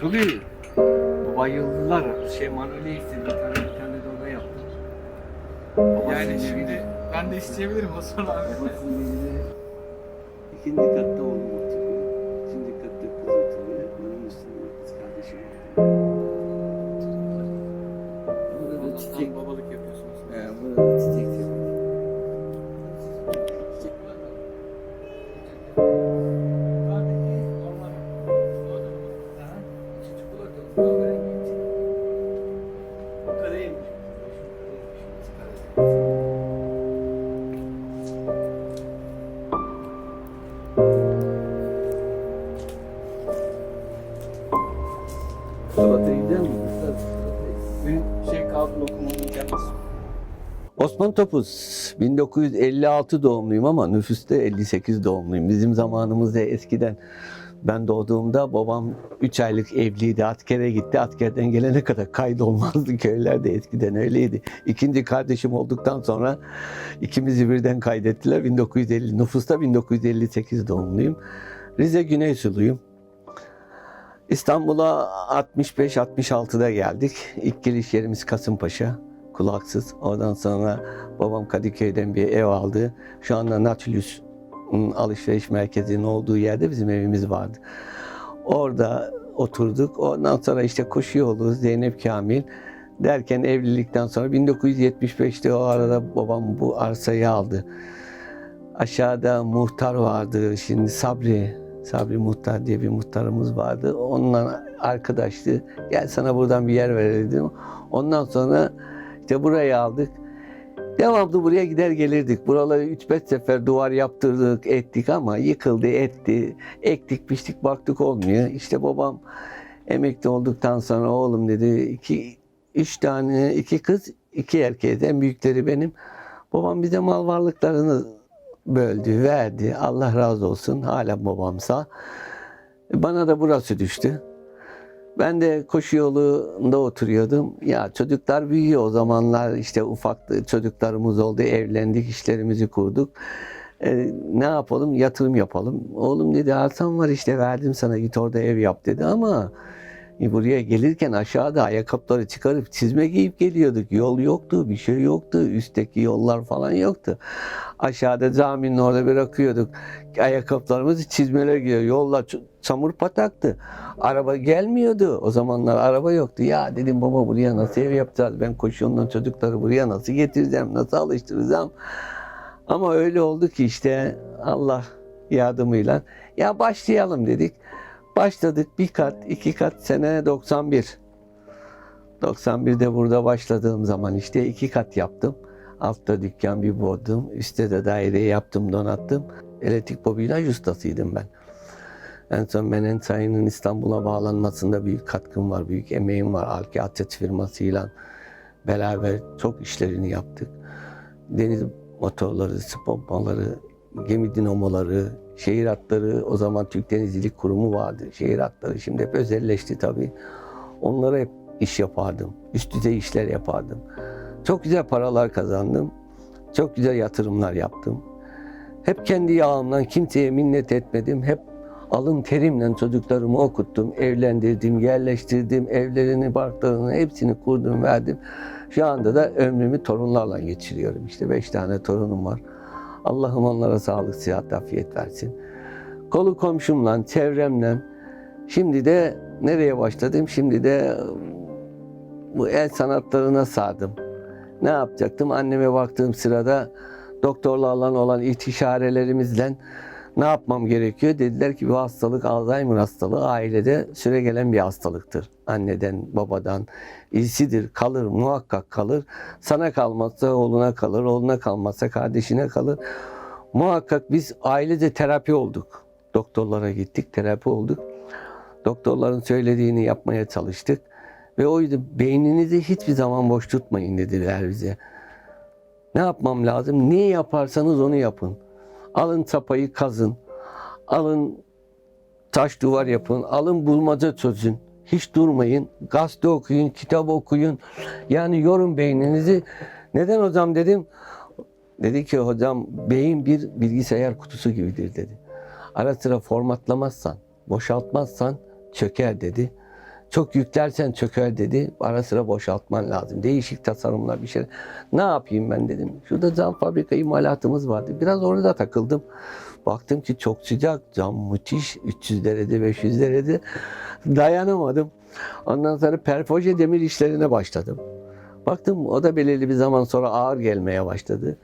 Tabii. Bayıldılar. Şey Manuel'e istedim. Bir tane bir tane de ona yaptım. Yani şimdi ben de isteyebilirim Hasan abi. İkinci katta oldu. Osman Topuz 1956 doğumluyum ama nüfusta 58 doğumluyum. Bizim zamanımızda eskiden ben doğduğumda babam 3 aylık evliydi. Askere gitti. Askerden gelene kadar kaydolmazdı. Köylerde eskiden öyleydi. İkinci kardeşim olduktan sonra ikimizi birden kaydettiler. 1950 nüfusta 1958 doğumluyum. Rize Güneysuluyum. İstanbul'a 65-66'da geldik. İlk geliş yerimiz Kasımpaşa. Kulaksız. Oradan sonra babam Kadıköy'den bir ev aldı. Şu anda Nautilus alışveriş merkezinin olduğu yerde bizim evimiz vardı. Orada oturduk. Ondan sonra işte koşu yolu, Zeynep Kamil derken evlilikten sonra 1975'te o arada babam bu arsayı aldı. Aşağıda muhtar vardı. Şimdi Sabri, Sabri Muhtar diye bir muhtarımız vardı. Onunla arkadaştı. Gel sana buradan bir yer verelim. Ondan sonra işte burayı aldık. Devamlı buraya gider gelirdik. Buraları 3-5 sefer duvar yaptırdık, ettik ama yıkıldı, etti. Ektik, biçtik, baktık olmuyor. İşte babam emekli olduktan sonra oğlum dedi iki, üç tane, iki kız, iki erkeğe en büyükleri benim. Babam bize mal varlıklarını böldü, verdi. Allah razı olsun. Hala babamsa. Bana da burası düştü. Ben de koşu yolunda oturuyordum. Ya çocuklar büyüyor o zamanlar işte ufak çocuklarımız oldu. Evlendik, işlerimizi kurduk. Ee, ne yapalım? Yatırım yapalım. Oğlum dedi arsam var işte verdim sana git orada ev yap dedi ama e, buraya gelirken aşağıda ayakkabıları çıkarıp çizme giyip geliyorduk. Yol yoktu, bir şey yoktu. Üstteki yollar falan yoktu. Aşağıda caminin orada bırakıyorduk. Ayakkabılarımızı çizmeler giyiyor. Yollar çamur pataktı. Araba gelmiyordu. O zamanlar araba yoktu. Ya dedim baba buraya nasıl ev yapacağız? Ben koşu yolundan çocukları buraya nasıl getireceğim? Nasıl alıştıracağım? Ama öyle oldu ki işte Allah yardımıyla. Ya başlayalım dedik. Başladık bir kat, iki kat sene 91. 91'de burada başladığım zaman işte iki kat yaptım. Altta dükkan bir bodrum, üstte de daire yaptım, donattım. Elektrik bobinaj ustasıydım ben. En son Menen Çayı'nın İstanbul'a bağlanmasında büyük katkım var, büyük emeğim var. Alki Atet firmasıyla beraber çok işlerini yaptık. Deniz motorları, su pompaları, gemi dinamoları, şehir hatları, o zaman Türk Denizcilik Kurumu vardı. Şehir hatları şimdi hep özelleşti tabii. Onlara hep iş yapardım. Üst düzey işler yapardım. Çok güzel paralar kazandım. Çok güzel yatırımlar yaptım. Hep kendi yağımdan kimseye minnet etmedim. Hep alın terimle çocuklarımı okuttum, evlendirdim, yerleştirdim, evlerini, barklarını hepsini kurdum, verdim. Şu anda da ömrümü torunlarla geçiriyorum. İşte beş tane torunum var. Allah'ım onlara sağlık, sıhhat, afiyet versin. Kolu komşumla, çevremle. Şimdi de nereye başladım? Şimdi de bu el sanatlarına sardım. Ne yapacaktım? Anneme baktığım sırada doktorlarla olan istişarelerimizle ne yapmam gerekiyor? Dediler ki bu hastalık Alzheimer hastalığı ailede süre gelen bir hastalıktır. Anneden, babadan. İzsidir, kalır, muhakkak kalır. Sana kalmazsa oğluna kalır, oğluna kalmazsa kardeşine kalır. Muhakkak biz ailece terapi olduk. Doktorlara gittik, terapi olduk. Doktorların söylediğini yapmaya çalıştık. Ve oydu beyninizi hiçbir zaman boş tutmayın dediler bize. Ne yapmam lazım? Ne yaparsanız onu yapın. Alın çapayı kazın. Alın taş duvar yapın. Alın bulmaca çözün. Hiç durmayın. Gazete okuyun, kitap okuyun. Yani yorun beyninizi. Neden hocam dedim. Dedi ki hocam beyin bir bilgisayar kutusu gibidir dedi. Ara sıra formatlamazsan, boşaltmazsan çöker dedi. Çok yüklersen çöker dedi. Ara sıra boşaltman lazım. Değişik tasarımlar bir şey. Ne yapayım ben dedim. Şurada cam fabrika imalatımız vardı. Biraz orada takıldım. Baktım ki çok sıcak. Cam müthiş. 300 derece 500 derece. Dayanamadım. Ondan sonra perfoje demir işlerine başladım. Baktım o da belirli bir zaman sonra ağır gelmeye başladı.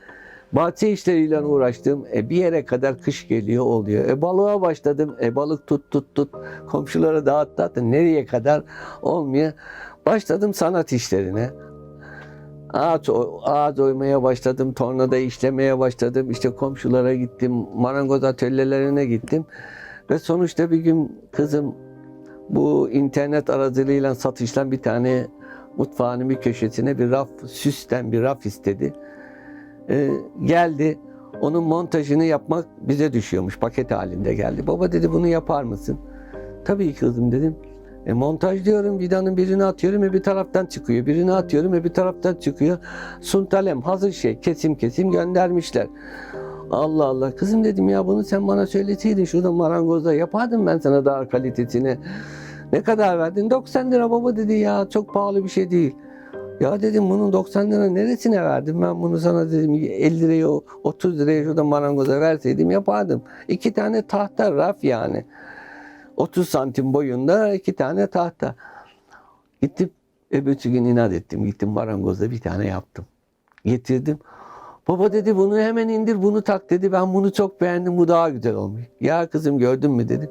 Bahçe işleriyle uğraştım. E bir yere kadar kış geliyor oluyor. E balığa başladım. E balık tut tut tut. Komşulara dağıt dağıt. Nereye kadar olmuyor. Başladım sanat işlerine. Ağaç, ağaç oymaya başladım. Tornada işlemeye başladım. İşte komşulara gittim. Marangoz atölyelerine gittim. Ve sonuçta bir gün kızım bu internet aracılığıyla satışlan bir tane mutfağının bir köşesine bir raf, süsten bir raf istedi. Ee, geldi. Onun montajını yapmak bize düşüyormuş. Paket halinde geldi. Baba dedi bunu yapar mısın? Tabii kızım dedim. E, montaj diyorum vidanın birini atıyorum ve bir taraftan çıkıyor. Birini atıyorum ve bir taraftan çıkıyor. Suntalem hazır şey kesim kesim göndermişler. Allah Allah kızım dedim ya bunu sen bana söyleseydin şurada marangozda yapardım ben sana daha kalitesini. Ne kadar verdin? 90 lira baba dedi ya çok pahalı bir şey değil. Ya dedim bunun 90 lira neresine verdim? Ben bunu sana dedim 50 liraya 30 liraya şurada marangoza verseydim yapardım. İki tane tahta raf yani. 30 santim boyunda iki tane tahta. Gittim öbürsü gün inat ettim. Gittim marangozda bir tane yaptım. Getirdim. Baba dedi bunu hemen indir bunu tak dedi. Ben bunu çok beğendim bu daha güzel olmuş. Ya kızım gördün mü dedim.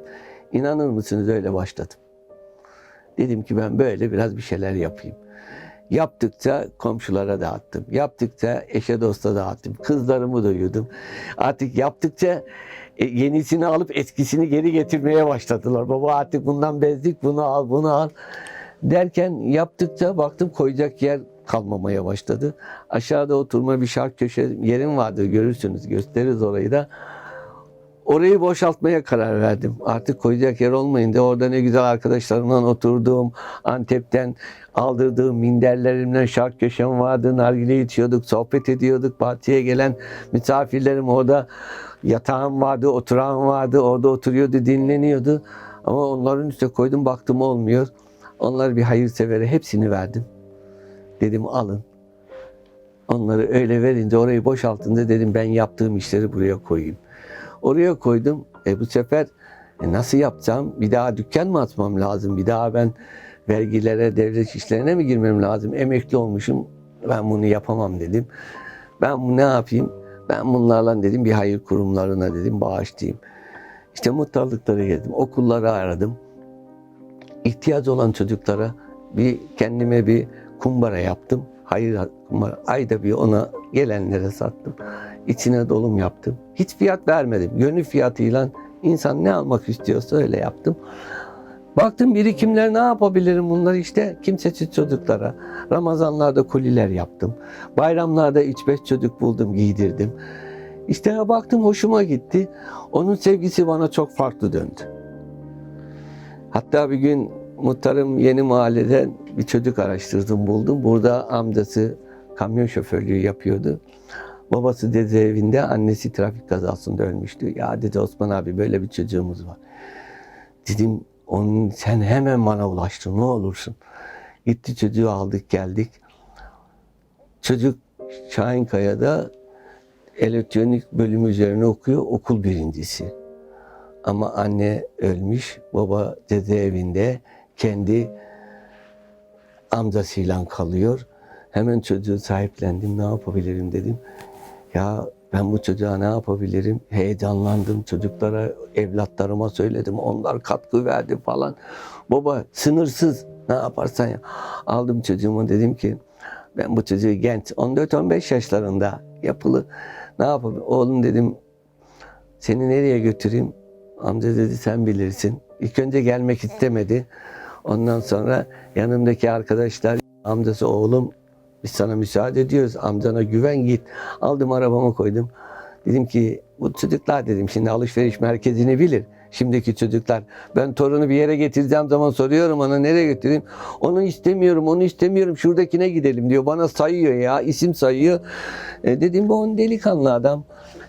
İnanır mısınız öyle başladım. Dedim ki ben böyle biraz bir şeyler yapayım. Yaptıkça komşulara dağıttım. Yaptıkça eşe dosta dağıttım. Kızlarımı doyurdum. Artık yaptıkça e, yenisini alıp eskisini geri getirmeye başladılar. Baba artık bundan bezdik bunu al bunu al. Derken yaptıkça baktım koyacak yer kalmamaya başladı. Aşağıda oturma bir şark köşe yerim vardı görürsünüz gösteririz orayı da. Orayı boşaltmaya karar verdim. Artık koyacak yer olmayınca orada ne güzel arkadaşlarımla oturduğum, Antep'ten aldırdığım minderlerimden şark köşem vardı. Nargile içiyorduk, sohbet ediyorduk. Bahçeye gelen misafirlerim orada yatağım vardı, oturağım vardı. Orada oturuyordu, dinleniyordu. Ama onların üstüne koydum baktım olmuyor. Onları bir hayırsevere hepsini verdim. Dedim alın. Onları öyle verince orayı boşaltınca dedim ben yaptığım işleri buraya koyayım. Oraya koydum. E bu sefer e, nasıl yapacağım? Bir daha dükkan mı açmam lazım? Bir daha ben vergilere, devlet işlerine mi girmem lazım? Emekli olmuşum. Ben bunu yapamam dedim. Ben bunu ne yapayım? Ben bunlarla dedim bir hayır kurumlarına dedim bağışlayayım. İşte muhtarlıklara geldim. Okulları aradım. İhtiyaç olan çocuklara bir kendime bir kumbara yaptım. Hayır kumbara. Ayda bir ona gelenlere sattım. İçine dolum yaptım. Hiç fiyat vermedim. Gönül fiyatıyla insan ne almak istiyorsa öyle yaptım. Baktım birikimler ne yapabilirim bunları işte kimsesiz çocuklara. Ramazanlarda koliler yaptım. Bayramlarda 3-5 çocuk buldum giydirdim. İşte baktım hoşuma gitti. Onun sevgisi bana çok farklı döndü. Hatta bir gün muhtarım yeni mahallede bir çocuk araştırdım buldum. Burada amcası kamyon şoförlüğü yapıyordu. Babası dedi evinde, annesi trafik kazasında ölmüştü. Ya dedi Osman abi böyle bir çocuğumuz var. Dedim onun sen hemen bana ulaştın ne olursun. Gitti çocuğu aldık geldik. Çocuk Şahinkaya'da elektronik bölümü üzerine okuyor okul birincisi. Ama anne ölmüş, baba dede evinde kendi amcasıyla kalıyor. Hemen çocuğu sahiplendim, ne yapabilirim dedim. Ya ben bu çocuğa ne yapabilirim? Heyecanlandım. Çocuklara, evlatlarıma söyledim. Onlar katkı verdi falan. Baba sınırsız ne yaparsan ya. Aldım çocuğumu dedim ki ben bu çocuğu genç 14-15 yaşlarında yapılı ne yapayım? Oğlum dedim seni nereye götüreyim? Amca dedi sen bilirsin. İlk önce gelmek istemedi. Ondan sonra yanımdaki arkadaşlar amcası oğlum biz sana müsaade ediyoruz. Amcana güven git. Aldım arabama koydum. Dedim ki bu çocuklar dedim şimdi alışveriş merkezini bilir. Şimdiki çocuklar. Ben torunu bir yere getireceğim zaman soruyorum ona nereye götüreyim. Onu istemiyorum, onu istemiyorum. Şuradakine gidelim diyor. Bana sayıyor ya, isim sayıyor. E, dedim bu on delikanlı adam.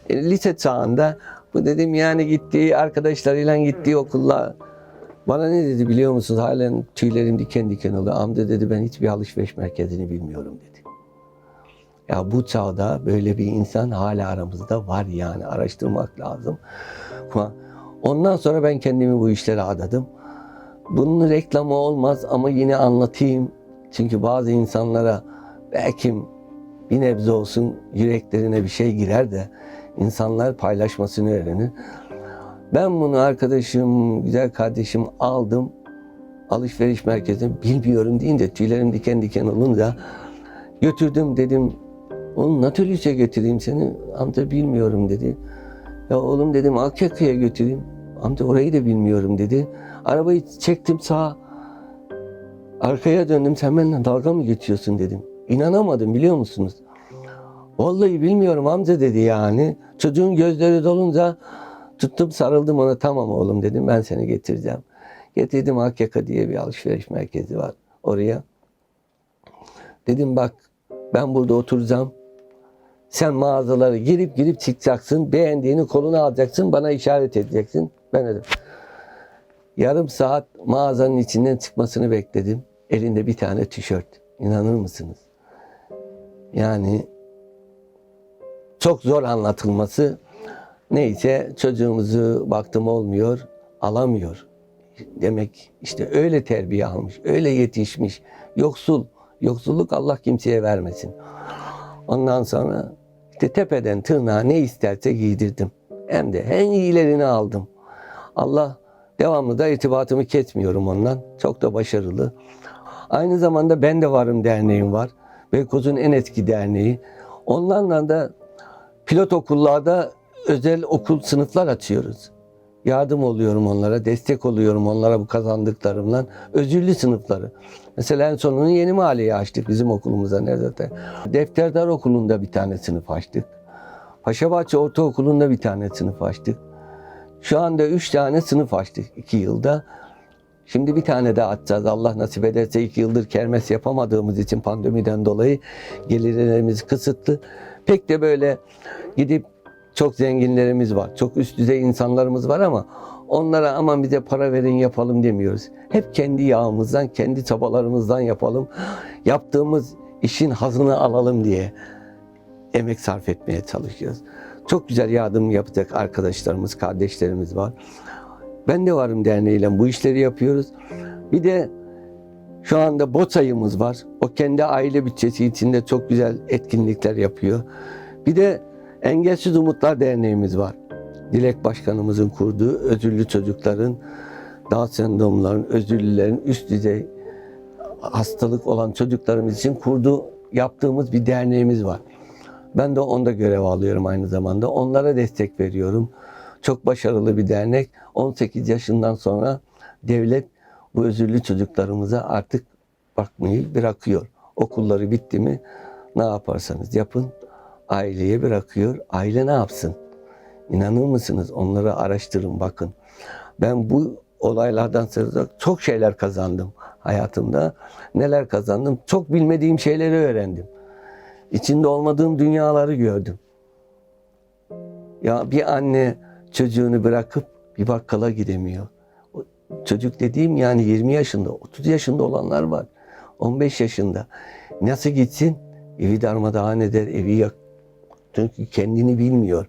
E, lise çağında. Bu dedim yani gittiği arkadaşlarıyla gittiği okulla Bana ne dedi biliyor musunuz? Halen tüylerim diken diken oluyor. Amca dedi ben hiçbir alışveriş merkezini bilmiyorum dedi. Ya bu çağda böyle bir insan hala aramızda var yani araştırmak lazım. Ondan sonra ben kendimi bu işlere adadım. Bunun reklamı olmaz ama yine anlatayım. Çünkü bazı insanlara belki bir nebze olsun yüreklerine bir şey girer de insanlar paylaşmasını öğrenir. Ben bunu arkadaşım, güzel kardeşim aldım. Alışveriş merkezine bilmiyorum deyince tüylerim diken diken olunca götürdüm dedim. Onun atölyese götüreyim seni. Amca bilmiyorum dedi. Ya oğlum dedim AKK'ya götüreyim. Amca orayı da bilmiyorum dedi. Arabayı çektim sağa. Arkaya döndüm sen benimle dalga mı geçiyorsun dedim. İnanamadım biliyor musunuz? Vallahi bilmiyorum amca dedi yani. Çocuğun gözleri dolunca tuttum sarıldım ona tamam oğlum dedim ben seni getireceğim. Getirdim AKK diye bir alışveriş merkezi var oraya. Dedim bak ben burada oturacağım. Sen mağazalara girip girip çıkacaksın. Beğendiğini koluna alacaksın. Bana işaret edeceksin. Ben dedim. Yarım saat mağazanın içinden çıkmasını bekledim. Elinde bir tane tişört. İnanır mısınız? Yani çok zor anlatılması. Neyse çocuğumuzu baktım olmuyor, alamıyor. Demek işte öyle terbiye almış, öyle yetişmiş. Yoksul, yoksulluk Allah kimseye vermesin. Ondan sonra işte tepeden tırnağa ne isterse giydirdim. Hem de en iyilerini aldım. Allah devamlı da irtibatımı kesmiyorum ondan. Çok da başarılı. Aynı zamanda Ben de Varım derneğim var. Beykoz'un en eski derneği. Onlarla da pilot okullarda özel okul sınıflar açıyoruz. Yardım oluyorum onlara, destek oluyorum onlara bu kazandıklarımla. Özürlü sınıfları. Mesela en sonunu yeni mahalleye açtık bizim okulumuza Nevzat'ta. Defterdar Okulu'nda bir tane sınıf açtık. Paşabahçe Ortaokulu'nda bir tane sınıf açtık. Şu anda üç tane sınıf açtık iki yılda. Şimdi bir tane daha açacağız. Allah nasip ederse iki yıldır kermes yapamadığımız için pandemiden dolayı gelirlerimiz kısıtlı. Pek de böyle gidip çok zenginlerimiz var. Çok üst düzey insanlarımız var ama onlara aman bize para verin yapalım demiyoruz. Hep kendi yağımızdan, kendi çabalarımızdan yapalım. Yaptığımız işin hazını alalım diye emek sarf etmeye çalışıyoruz. Çok güzel yardım yapacak arkadaşlarımız, kardeşlerimiz var. Ben de varım derneğiyle bu işleri yapıyoruz. Bir de şu anda BOTA'yımız var. O kendi aile bütçesi içinde çok güzel etkinlikler yapıyor. Bir de Engelsiz Umutlar Derneğimiz var. Dilek Başkanımızın kurduğu özürlü çocukların, Down sendromların, özürlülerin üst düzey hastalık olan çocuklarımız için kurduğu, yaptığımız bir derneğimiz var. Ben de onda görev alıyorum aynı zamanda. Onlara destek veriyorum. Çok başarılı bir dernek. 18 yaşından sonra devlet bu özürlü çocuklarımıza artık bakmayı bırakıyor. Okulları bitti mi ne yaparsanız yapın aileye bırakıyor. Aile ne yapsın? İnanır mısınız? Onları araştırın bakın. Ben bu olaylardan sonra çok şeyler kazandım hayatımda. Neler kazandım? Çok bilmediğim şeyleri öğrendim. İçinde olmadığım dünyaları gördüm. Ya bir anne çocuğunu bırakıp bir bakkala gidemiyor. Çocuk dediğim yani 20 yaşında, 30 yaşında olanlar var. 15 yaşında. Nasıl gitsin? Evi darmadağın eder, evi yak. Çünkü kendini bilmiyor.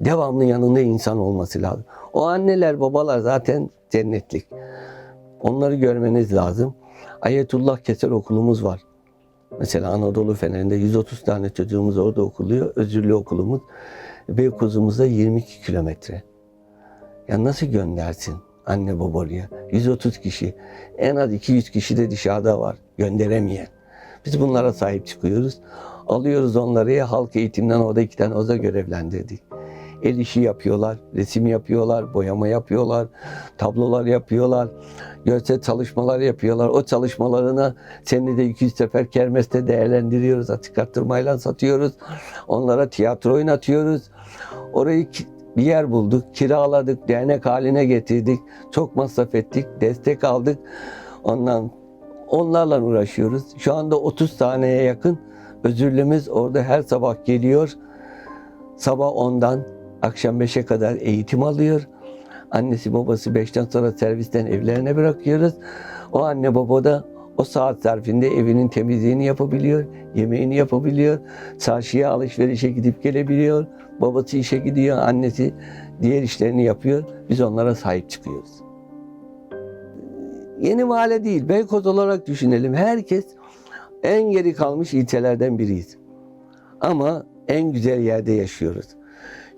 Devamlı yanında insan olması lazım. O anneler, babalar zaten cennetlik. Onları görmeniz lazım. Ayetullah Keser okulumuz var. Mesela Anadolu Feneri'nde 130 tane çocuğumuz orada okuluyor. Özürlü okulumuz. Beykoz'umuzda 22 kilometre. Ya nasıl göndersin anne baba oraya? 130 kişi. En az 200 kişi de dışarıda var. Gönderemeyen. Biz bunlara sahip çıkıyoruz. Alıyoruz onları ya halk eğitimden orada iki tane oza görevlendirdik. El işi yapıyorlar, resim yapıyorlar, boyama yapıyorlar, tablolar yapıyorlar, görsel çalışmalar yapıyorlar. O çalışmalarına senede 200 sefer kermeste değerlendiriyoruz, açık arttırmayla satıyoruz. Onlara tiyatro oynatıyoruz. Orayı bir yer bulduk, kiraladık, dernek haline getirdik. Çok masraf ettik, destek aldık. Ondan onlarla uğraşıyoruz. Şu anda 30 taneye yakın özürlümüz orada her sabah geliyor. Sabah 10'dan akşam 5'e kadar eğitim alıyor. Annesi babası beşten sonra servisten evlerine bırakıyoruz. O anne baba da o saat zarfinde evinin temizliğini yapabiliyor, yemeğini yapabiliyor, çarşıya alışverişe gidip gelebiliyor. Babası işe gidiyor, annesi diğer işlerini yapıyor. Biz onlara sahip çıkıyoruz. Yeni mahalle değil, Beykoz olarak düşünelim. Herkes en geri kalmış ilçelerden biriyiz. Ama en güzel yerde yaşıyoruz.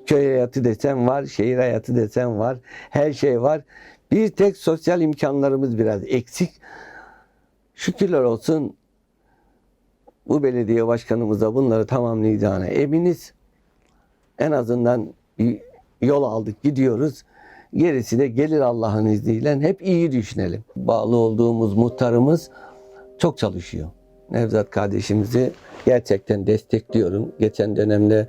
Köy hayatı desen var, şehir hayatı desen var, her şey var. Bir tek sosyal imkanlarımız biraz eksik. Şükürler olsun bu belediye başkanımıza bunları tamamlayacağına eminiz. En azından yol aldık, gidiyoruz. Gerisi de gelir Allah'ın izniyle. Hep iyi düşünelim. Bağlı olduğumuz muhtarımız çok çalışıyor. Nevzat kardeşimizi gerçekten destekliyorum. Geçen dönemde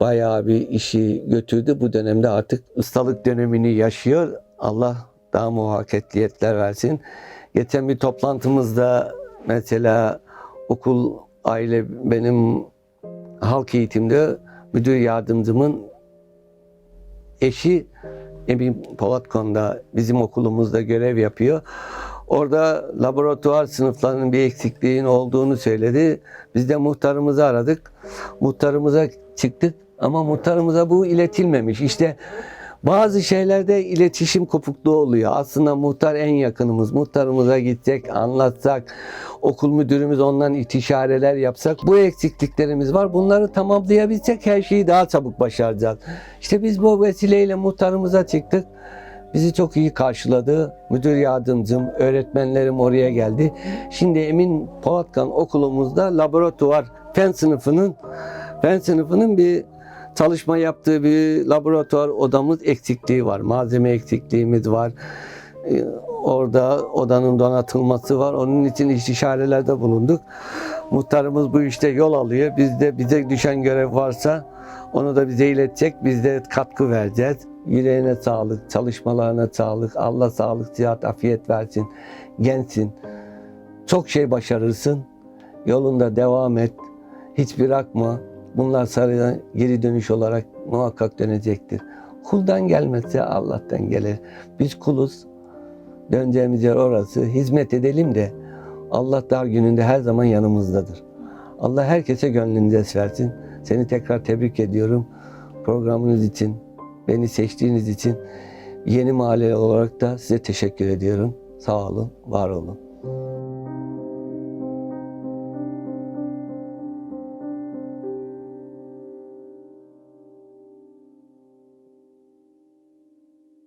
bayağı bir işi götürdü. Bu dönemde artık ustalık dönemini yaşıyor. Allah daha muvaffakiyetler versin. Geçen bir toplantımızda mesela okul aile benim halk eğitimde müdür yardımcımın eşi Emin Polatkon'da bizim okulumuzda görev yapıyor. Orada laboratuvar sınıflarının bir eksikliğin olduğunu söyledi. Biz de muhtarımızı aradık. Muhtarımıza çıktık ama muhtarımıza bu iletilmemiş. İşte bazı şeylerde iletişim kopukluğu oluyor. Aslında muhtar en yakınımız. Muhtarımıza gitsek, anlatsak, okul müdürümüz ondan istişareler yapsak. Bu eksikliklerimiz var. Bunları tamamlayabilsek her şeyi daha çabuk başaracağız. İşte biz bu vesileyle muhtarımıza çıktık. Bizi çok iyi karşıladı. Müdür yardımcım, öğretmenlerim oraya geldi. Şimdi Emin Polatkan okulumuzda laboratuvar fen sınıfının fen sınıfının bir çalışma yaptığı bir laboratuvar odamız eksikliği var. Malzeme eksikliğimiz var. Ee, Orada odanın donatılması var. Onun için istişarelerde bulunduk. Muhtarımız bu işte yol alıyor. Biz de bize düşen görev varsa onu da bize iletecek. Biz de katkı vereceğiz. Yüreğine sağlık, çalışmalarına sağlık. Allah sağlık, sıhhat, afiyet versin. Gençsin. Çok şey başarırsın. Yolunda devam et. Hiç bırakma. Bunlar sana geri dönüş olarak muhakkak dönecektir. Kuldan gelmezse Allah'tan gelir. Biz kuluz. Döneceğimiz yer orası. Hizmet edelim de Allah dar gününde her zaman yanımızdadır. Allah herkese gönlünüze versin. Seni tekrar tebrik ediyorum. Programınız için, beni seçtiğiniz için yeni mahalle olarak da size teşekkür ediyorum. Sağ olun, var olun.